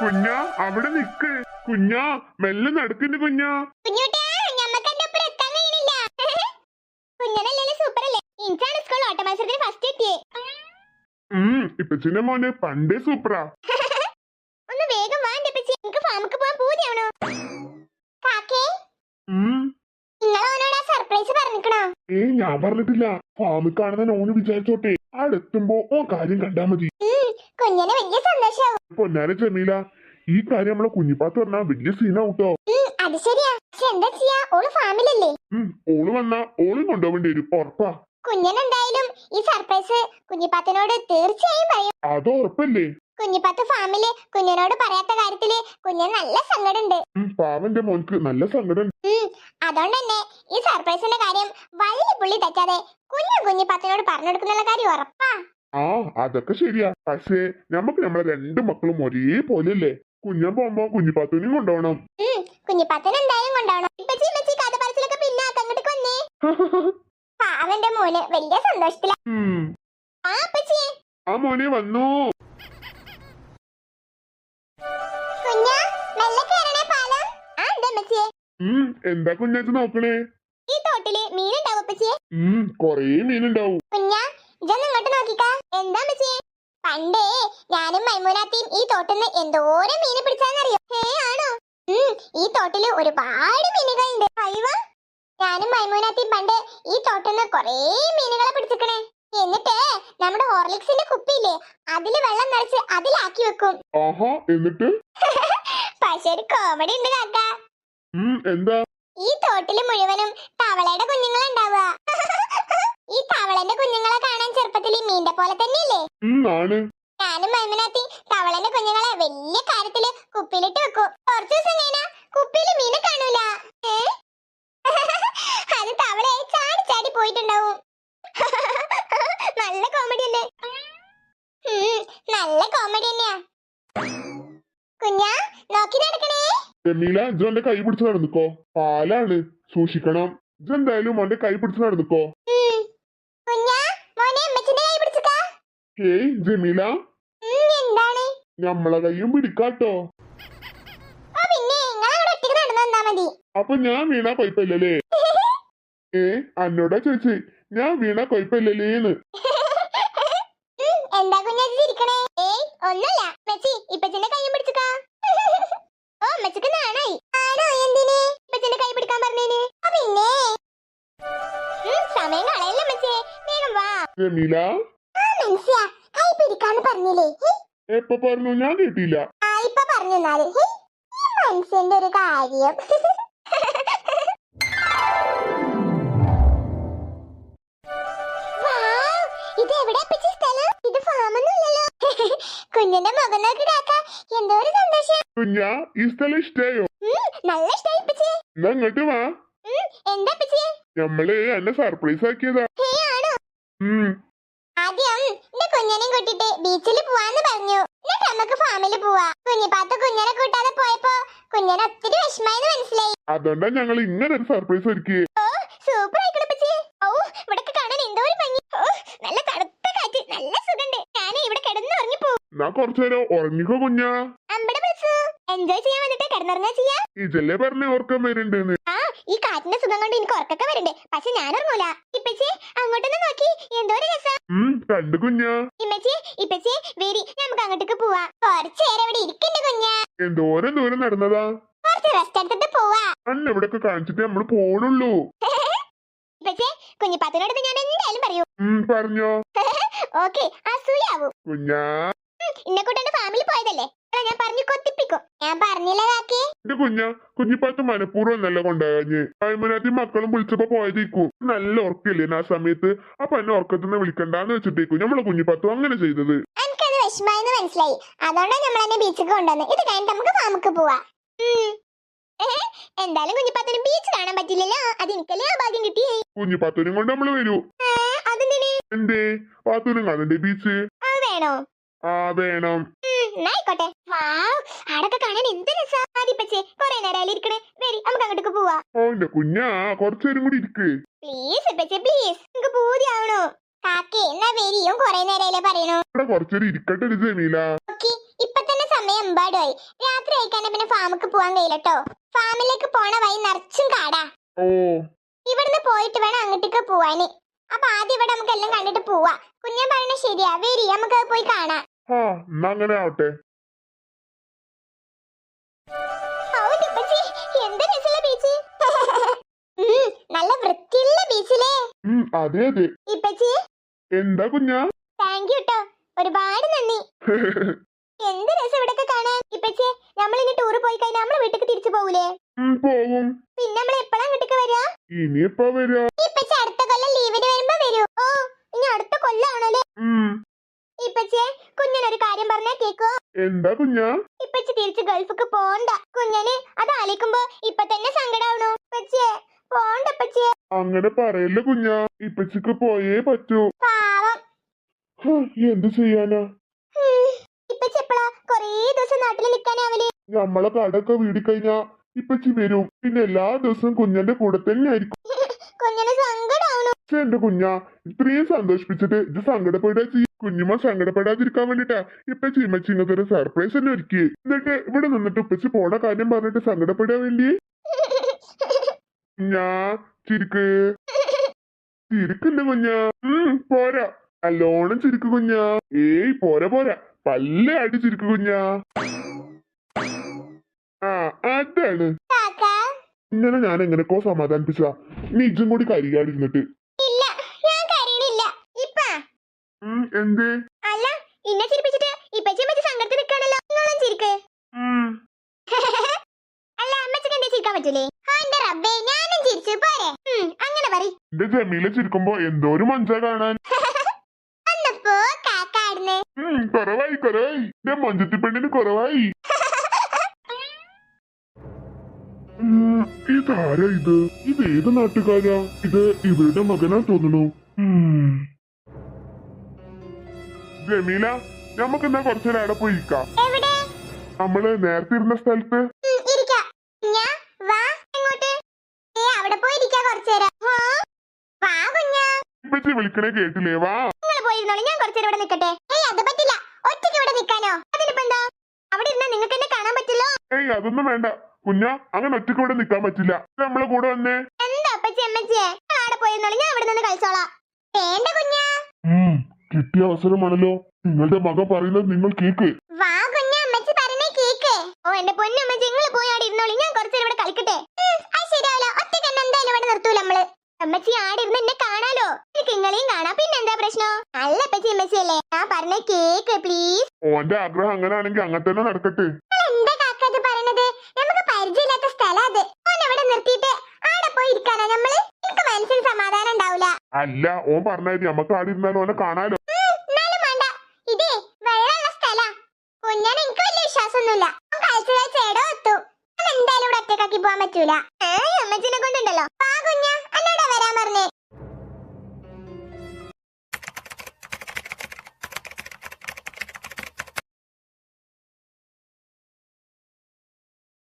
കുഞ്ഞാ അവിടെ നിക്ക്. കുഞ്ഞാ മെല്ലെ നടക്കുന്നു കുഞ്ഞാ. ഇപ്പച്ചിന്റെ മോനെ പണ്ടേ സൂപ്പറാ. ഒന്ന് വേഗം വാ എന്റെ എനിക്ക് ഫാമുക്ക് പോവാൻ പൂതിയാണോ കാക്കേ? നിങ്ങൾ അവനോട് ആ സർപ്രൈസ് പറഞ്ഞിക്കണോ? ഏ ഞാൻ പറഞ്ഞിട്ടില്ല. ഫാമിൽ കാണുന്ന ഓന് വിചാരിച്ചോട്ടെ. അടുത്തുമ്പോ ഓ കാര്യം കണ്ടാ മതി. കുഞ്ഞന് വലിയ സന്തോഷാവും പൊന്നാര ജമീല ഈ കാര്യം നമ്മളെ കുഞ്ഞിപ്പാത്ത് പറഞ്ഞാ വലിയ സീനാവൂട്ടോ ഉം, അത് ശരിയാ. പക്ഷെ എന്താ ചെയ്യാ? ഓൾ ഫാമിലല്ലേ? ഉം ഓൾ വന്നാ ഓളും കൊണ്ടുപോകേണ്ടി വരും ഉറപ്പാ. കുഞ്ഞൻ എന്തായാലും ഈ സർപ്രൈസ് കുഞ്ഞിപ്പാത്തിനോട് തീർച്ചയായും പറയും. അത് ഉറപ്പല്ലേ? കുഞ്ഞിപ്പാത്ത് ഫാമിൽ കുഞ്ഞനോട് പറയാത്ത കാര്യത്തിൽ കുഞ്ഞൻ നല്ല സങ്കടമുണ്ട്. ഉം പാവന്റെ മോൻക്ക് നല്ല സങ്കടം ഉം, അതുകൊണ്ട് തന്നെ ഈ സർപ്രൈസിന്റെ കാര്യം വലിയ പുള്ളി തെറ്റാതെ കുഞ്ഞു കുഞ്ഞിപ്പാത്തിനോട് പറഞ്ഞു കൊടുക്കുന്നുള്ള കാര്യം ഉറപ്പാ. ആ അതൊക്കെ ശരിയാ. പക്ഷേ നമുക്ക് നമ്മളെ രണ്ട് മക്കളും ഒരേപോലെയല്ലേ? കുഞ്ഞൻ പോകുമ്പോ കുഞ്ഞിപ്പാത്തൂനെയും കൊണ്ടുപോകണം. ഉം, കുഞ്ഞിപ്പാത്തിന് എന്തായാലും മോന് വലിയ സന്തോഷത്തില. ആ മോനെ വന്നു. എന്താ കുഞ്ഞു കുഞ്ഞാച്ച് നോക്കണേ? ഈ തോട്ടിൽ മീനുണ്ടാവും കൊറേ മീനുണ്ടാവും കുഞ്ഞാ ഇതൊന്ന് ഇങ്ങോട്ട് നോക്കിക്ക എന്താ മച്ചേ പണ്ടേ ഞാനും മൈമൂനാത്തിയും ഈ തോട്ടിന്ന് എന്തോരം മീന് പിടിച്ചാന്നറിയോ? ഏ ആണോ? ഈ തോട്ടിൽ ഒരുപാട് മീനുകളുണ്ട്. അയ്യവ ഞാനും മൈമൂനാത്തിയും പണ്ട് ഈ തോട്ടിന്ന് കൊറേ മീനുകളെ പിടിച്ചിക്കണേ. എന്നിട്ട് നമ്മുടെ ഹോർലിക്സിന്റെ കുപ്പിയില്ലേ അതിൽ വെള്ളം നിറച്ച് അതിലാക്കി വെക്കും. എന്നിട്ട്? പക്ഷെ ഒരു കോമഡി ഉണ്ട് കാക്ക. എന്താ? ഈ തോട്ടിൽ മുഴുവനും തവളയുടെ കുഞ്ഞുങ്ങളുണ്ടാവുക. ഈ തവളന്റെ കുഞ്ഞുങ്ങളെ കാണാൻ ചെറുപ്പത്തിൽ ഈ മീന്റെ പോലെ തന്നെയല്ലേ? ആണ്. ഞാനും മൈമനാത്തി തവളന്റെ കുഞ്ഞുങ്ങളെ വലിയ കാര്യത്തിൽ കുപ്പിയിലിട്ട് വെക്കും. കുറച്ചു ദിവസം കഴിഞ്ഞാ കുപ്പിയിൽ മീനെ കാണൂല. ഏ? അത് തവളെ ചാടി ചാടി പോയിട്ടുണ്ടാവും. നല്ല കോമഡി അല്ലേ? ഉം, നല്ല കോമഡി തന്നെയാ. കുഞ്ഞാ നോക്കി നടക്കണേ. ജമീല ഇജ് ഓന്റെ കൈ പിടിച്ച് നടന്നിക്കോ. പാലാണ്. സൂക്ഷിക്കണം. ഓന്റെ കൈ പിടിച്ച് നടന്നിക്കോ ഉം. കുഞ്ഞാ മോനെ അമ്മച്ചിന്റെ കൈ പിടിച്ചക്കാ ഹേയ് ജമീല. എന്താണ് പിടിക്കാട്ടോ. അപ്പൊ ഞാൻ വീണ കൊഴപ്പില്ലല്ലേ? ഏ അന്നോടാ ചോദിച്ചേ ഞാൻ വീണ കൊഴപ്പില്ലല്ലേന്ന്. എന്താ ഏയ് മെച്ചി ഇപ്പച്ചിന്റെ ഓ അമ്മച്ചിക്ക് നാണായി. ആണോ എന്തിന്? ഇപ്പച്ചിന്റെ കൈ പിടിക്കാൻ പറഞ്ഞേന്. പിന്നെ? സമയം കളയല്ലേ വേഗം വാ. ജമീല. ആ മനസ്സിലാ കൈ പിടിക്കാന്ന് പറഞ്ഞില്ലേ എപ്പ പറഞ്ഞു? ഞാൻ കേട്ടില്ല. ആ ഇപ്പൊ പറഞ്ഞു എന്നാൽ. മനുഷ്യന്റെ ഒരു കാര്യം. ഇത് എവിടെ സ്ഥലം? ഇത് ഫാമൊന്നുമില്ലല്ലോ. കുഞ്ഞിന്റെ മുഖം നോക്കി കാക്ക. എന്തോ ഒരു സന്തോഷം. കുഞ്ഞാ ഈ സ്ഥലം ഇഷ്ടായോ? നല്ല ഇഷ്ടായി അപ്പച്ചി എന്നാ ഇങ്ങോട്ട് വാ. എന്താ എന്നെ സർപ്രൈസ് ആക്കിയതാ. ആണോ? ആദ്യം എന്റെ കുഞ്ഞനെ കൂട്ടിട്ട് ബീച്ചിൽ പോവാന്ന് പറഞ്ഞു. എന്നിട്ട് നമുക്ക് ഫാമിൽ പോവാ. കുഞ്ഞിപ്പാത്ത കുഞ്ഞനെ കൂട്ടാതെ പോയപ്പോ കുഞ്ഞനെ ഒത്തിരി വിഷമായെന്ന് മനസ്സിലായി. അതുകൊണ്ടാ ഞങ്ങൾ ഇങ്ങനെ ഒരു സർപ്രൈസ് ഒരുക്കിയേ. ഓ സൂപ്പർ ആയിക്കണ പച്ചേ ഓ ഇവിടൊക്കെ കാണാൻ എന്തോ ഒരു ഭംഗി. ഓ നല്ല തണുത്ത കാറ്റ് നല്ല സുഖണ്ട്. ഞാൻ ഇവിടെ കിടന്ന് ഉറങ്ങി ഞാൻ കുറച്ചു നേരം ഉറങ്ങിക്കോ കുഞ്ഞാ. എൻജോയ് ചെയ്യാൻ വന്നിട്ട് കിടന്നുറങ്ങാ ചെയ്യാ. ഇതല്ലേ പറഞ്ഞ ഓർക്കം വരുന്നുണ്ടെന്ന്. ഈ കാറ്റിന്റെ സുഖം കൊണ്ട് എനിക്ക് ഉറക്കൊക്കെ വരണ്ടേ. പക്ഷെ ഞാൻ ഉറങ്ങൂല ഇപ്പച്ചി അങ്ങോട്ടൊന്ന് നോക്കി. എന്തോ ഒരു രസം. കണ്ടു കുഞ്ഞാ. ഇമ്മച്ചി ഇപ്പച്ചി വേരി. നമുക്ക് അങ്ങോട്ടേക്ക് പോവാ. കുറച്ചു നേരം ഇവിടെ ഇരിക്കണ്ട കുഞ്ഞാ? എന്തോരം ദൂരം നടന്നതാ. കുറച്ച് റെസ്റ്റ് എടുത്തിട്ട് പോവാ. അല്ല ഇവിടൊക്കെ കാണിച്ചിട്ട് നമ്മൾ പോണുള്ളൂ. ഇപ്പച്ചി കുഞ്ഞിപ്പാത്തിനോട് ഞാൻ എന്തായാലും പറയൂ. പറഞ്ഞോ. ഓക്കെ അസൂയാവൂ. കുഞ്ഞാ. ഇന്നെ കൂട്ടെ ഫാമിലി പോയതല്ലേ? എടാ, ഞാൻ പറഞ്ഞു കൊത്തിപ്പിക്കും. ഞാൻ പറഞ്ഞില്ല കാക്കി? എന്റെ കുഞ്ഞ കുഞ്ഞിപ്പാത്ത് മനഃപൂർവം നല്ല കൊണ്ടാകാഞ്ഞ് അയ്മനാത്തി മക്കളും വിളിച്ചപ്പോ പോയതേക്കും. നല്ല ഉറക്കില്ലേ ആ സമയത്ത്? അപ്പൊ എന്നെ ഉറക്കത്തിന്ന് വിളിക്കണ്ടാന്ന് വെച്ചിട്ടേക്കും നമ്മളെ കുഞ്ഞിപ്പാത്തു അങ്ങനെ ചെയ്തത്. എനിക്കത് വിഷമായെന്ന് മനസ്സിലായി. അതുകൊണ്ടാണ് നമ്മൾ എന്നെ ബീച്ചിൽ കൊണ്ടുവന്നത് ഇത് കഴിഞ്ഞിട്ട് നമുക്ക് ഫാമുക്ക് പോവാ. എന്തായാലും കുഞ്ഞിപ്പാത്തിന് ബീച്ച് കാണാൻ പറ്റില്ലല്ലോ? അത് എനിക്കല്ലേ ആ ഭാഗ്യം കിട്ടി കുഞ്ഞിപ്പാത്തൂരും കൊണ്ട് നമ്മൾ വരൂ. അതെന്തിന്? എന്തേ? പാത്തൂരും കാണണ്ടേ ബീച്ച് അത് വേണോ? ആ വേണം. ആയിക്കോട്ടെ വാവ് അവിടൊക്കെ കാണാൻ എന്ത് രസാ. ആദിപ്പച്ചേ കൊറേ നേരം ഇരിക്കണേ? വരി നമുക്ക് അങ്ങോട്ടേക്ക് പോവാ. ഓ എന്റെ കുഞ്ഞാ കുറച്ചേരും കൂടി ഇരിക്ക്. പ്ലീസ് ഇപ്പച്ചേ പ്ലീസ് നിങ്ങക്ക് പൂതിയാവണോ. കാക്കേ എന്നാ വരിയും കൊറേ നേരമല്ലേ പറയണു? ഇവിടെ കുറച്ചേരം ഇരിക്കട്ടെ ഒരു ജമീല. ഓക്കെ ഇപ്പൊ തന്നെ സമയം എമ്പാടുമായി രാത്രി ആയിക്കാണ്ട് പിന്നെ ഫാമിക്ക് പോവാൻ കഴിയില്ലട്ടോ ഫാമിലേക്ക് പോണ വഴി നിറച്ചും കാടാ. ഓ. ഇവിടുന്ന് പോയിട്ട് വേണം അങ്ങോട്ടേക്ക് പോവാന്. അപ്പൊ ആദ്യം ഇവിടെ നമുക്ക് എല്ലാം കണ്ടിട്ട് പോവാ. കുഞ്ഞൻ പറയണ ശരിയാ. വരി നമുക്ക് പോയി കാണാം. ആ എന്നാ അങ്ങനെ ആവട്ടെ. നല്ല വൃത്തിയുള്ള ബീച്ചിലേ അതെ അതെ. എന്താ കുഞ്ഞാ? താങ്ക് യു ഒരുപാട് നന്ദി. എന്ത് രസം ഇവിടൊക്കെ കാണാൻ? ഇപ്പച്ചി നമ്മൾ ഇനി ടൂർ പോയി കഴിഞ്ഞാൽ നമ്മളെ വീട്ടിലേക്ക് തിരിച്ചു പോകൂലേ പോവും. പിന്നെ നമ്മൾ എപ്പോഴാ അങ്ങോട്ടേക്ക് വരാ? ഇനിയെപ്പോ വരാ ഇപ്പച്ചി അടുത്ത കൊല്ലം ലീവിന് വരുമ്പോ വരൂ ഓ ഇനി അടുത്ത കൊല്ലാണല്ലേ ഉം ഇപ്പച്ചേ കുഞ്ഞനൊരു കാര്യം പറഞ്ഞാ കേക്കോ. എന്താ കുഞ്ഞാ? ഇപ്പച്ചി തിരിച്ച് ഗൾഫിക്ക് പോണ്ട. കുഞ്ഞന് അത് ആലോചിക്കുമ്പോ ഇപ്പൊ തന്നെ സങ്കടാവണു. ഇപ്പച്ചേ പോണ്ട ഇപ്പച്ചേ. അങ്ങനെ പറയല്ലേ കുഞ്ഞാ. ഇപ്പച്ചിക്ക് പോയേ പറ്റൂ. പാവം. എന്ത് ചെയ്യാനാ. ഇപ്പച്ചി എപ്പളാ കൊറേ ദിവസം നാട്ടിൽ നിക്കാനാവൽ നമ്മളെ കടൊക്കെ വീടി കഴിഞ്ഞാ ഇപ്പച്ചി വരും. പിന്നെ എല്ലാ ദിവസവും കുഞ്ഞന്റെ കൂടെ തന്നെ ആയിരിക്കും. കുഞ്ഞന് സങ്കടാവണു. എന്റെ കുഞ്ഞാ. ഇത്രയും സന്തോഷിപ്പിച്ചിട്ട് ഇത് സങ്കടപ്പെടുക ചെയ്യും. കുഞ്ഞുമ്മ സങ്കടപ്പെടാതിരിക്കാൻ വേണ്ടിട്ടാ ഇപ്പച്ചി ഇമ്മച്ചി ഇങ്ങനത്തെ ഒരു സർപ്രൈസ് തന്നെ ഒരുക്കി എന്നിട്ട് ഇവിടെ നിന്നിട്ട് ഇപ്പച്ചി പോണ കാര്യം പറഞ്ഞിട്ട് സങ്കടപ്പെടാൻ വേണ്ടി കുഞ്ഞാ ചിരിക്ക്. ചിരിക്കുണ്ട് കുഞ്ഞാ. ഉം പോരാ. നല്ലോണം ചിരിക്ക് കുഞ്ഞാ. ഏയ് പോരാ പോരാ. പല്ല അടി ചിരിക്ക് കുഞ്ഞാ. ആ അതാണ്. ഇന്നലെ ഇങ്ങനെ ഞാൻ എങ്ങനെക്കോ സമാധാനിപ്പിച്ച നീ ഇജും കൂടി കരിയാടിരുന്നിട്ട് ഇല്ല ഞാൻ കരയണില്ല ഇപ്പ ഉം, എന്തേ? അല്ല ഇന്നെ ചിരിപ്പിച്ചിട്ട് ഇപ്പച്ചി അമ്മച്ചി സങ്കടത്തിൽ നിൽക്കാണല്ലോ നിങ്ങളും ചിരിക്ക്. അല്ല അമ്മച്ചിക്ക് എന്തേ ചിരിക്കാൻ പറ്റൂലേ? ആ എന്റെ റബ്ബേ ഞാനും ചിരിച്ചു പോരെ. അങ്ങനെ പറ എന്റെ ജമീല ചിരിക്കുമ്പോ എന്തോ ഒരു മഞ്ച കാണാൻ അന്നപ്പോ കാക്കാടുന്ന് കുറവായി കുറവായി. എന്റെ മഞ്ചത്തി പെണ്ണിന് കുറവായി. ഇതാരാ ഇത്? ഇത് ഏത് നാട്ടുകാരാ? ഇത് ഇവരുടെ മകനാ തോന്നുന്നു. ജമീല നമുക്ക് എന്നാ കുറച്ചേരം അവിടെ പോയി ഇരിക്കാം. നമ്മൾ നേരത്തെ ഇരുന്ന സ്ഥലത്ത്. ഇപ്പച്ചി വിളിക്കണേ കേട്ടില്ലേ? വാ. നിങ്ങൾ പോയിരുന്നോളൂ ഞാൻ കുറച്ചേരം ഇവിടെ നിൽക്കട്ടെ ഏയ് അത് പറ്റില്ല. ഒറ്റയ്ക്ക് ഇവിടെ നിൽക്കാനോ അതിനിപ്പോ എന്താ? അവിടെ ഇരുന്നാ നിങ്ങൾക്ക് എന്നെ കാണാൻ പറ്റില്ലോ? ഏയ് അതൊന്നും വേണ്ട. കുഞ്ഞ അങ്ങനെ ഒറ്റയ്ക്ക് ഇവിടെ നിക്കാൻ പറ്റില്ല. നമ്മളെ കൂടെ വന്നേ. എന്താ അപ്പച്ചി അമ്മച്ചിയെ? അവിടെ പോയിരുന്നോളൂ ഞാൻ ഇവിടെ നിന്ന് കളിച്ചോളാം. വേണ്ട കുഞ്ഞാ. കിട്ടിയ അവസരമാണല്ലോ. നിങ്ങളുടെ മകൻ പറയുന്നത് നിങ്ങൾ കേക്ക്. വാ കുഞ്ഞ അമ്മച്ചി പറഞ്ഞേ കേക്ക്. ഓ എന്റെ നിങ്ങൾ പോയി ആടി ഇരുന്നോളി. ഞാൻ കുറച്ചേരം ഇവിടെ കളിക്കട്ടെ. അത് ശരിയാവില്ല ഒറ്റയ്ക്ക് എന്നെ എന്തായാലും ഇവിടെ നിർത്തൂല നമ്മൾ. അമ്മച്ചി ആടി ഇരുന്ന് എന്നെ കാണാലോ? എനിക്ക് നിങ്ങളെയും കാണാം. പിന്നെന്താ പ്രശ്നം? അല്ല അപ്പച്ചി അമ്മച്ചി അല്ലേ? ഞാൻ പറഞ്ഞ കേക്ക് പ്ലീസ് ഓന്റെ ആഗ്രഹം അങ്ങനെയാണെങ്കിൽ അങ്ങനെ തന്നെ നടക്കട്ടെ. എന്താ കാക്ക ഇത് പറയണത്? നമുക്ക് പരിചയമില്ലാത്ത സ്ഥലം അത് ഓൻ ഇവിടെ നിർത്തിയിട്ട് ആടെ പോയി ഇരിക്കാനാ നമ്മൾ? എനിക്ക് മനസ്സിന് സമാധാനം ഉണ്ടാവില്ല അല്ല ഓൻ പറഞ്ഞാൽ നമുക്ക് ആടി ഇരുന്നാലും ഓനെ കാണാലോ എന്നാലും വേണ്ട ഇതേ വെള്ളമുള്ള സ്ഥലാ കുഞ്ഞാൻ എനിക്ക് വലിയ വിശ്വാസമൊന്നുമില്ല കളിച്ചു കളിച്ച് എടോ എത്തു ഞാൻ എന്തായാലും ഇവിടെ ഒറ്റക്കാക്കി പോകാൻ പറ്റൂല. അമ്മച്ചിനെ കൊണ്ടുണ്ടല്ലോ.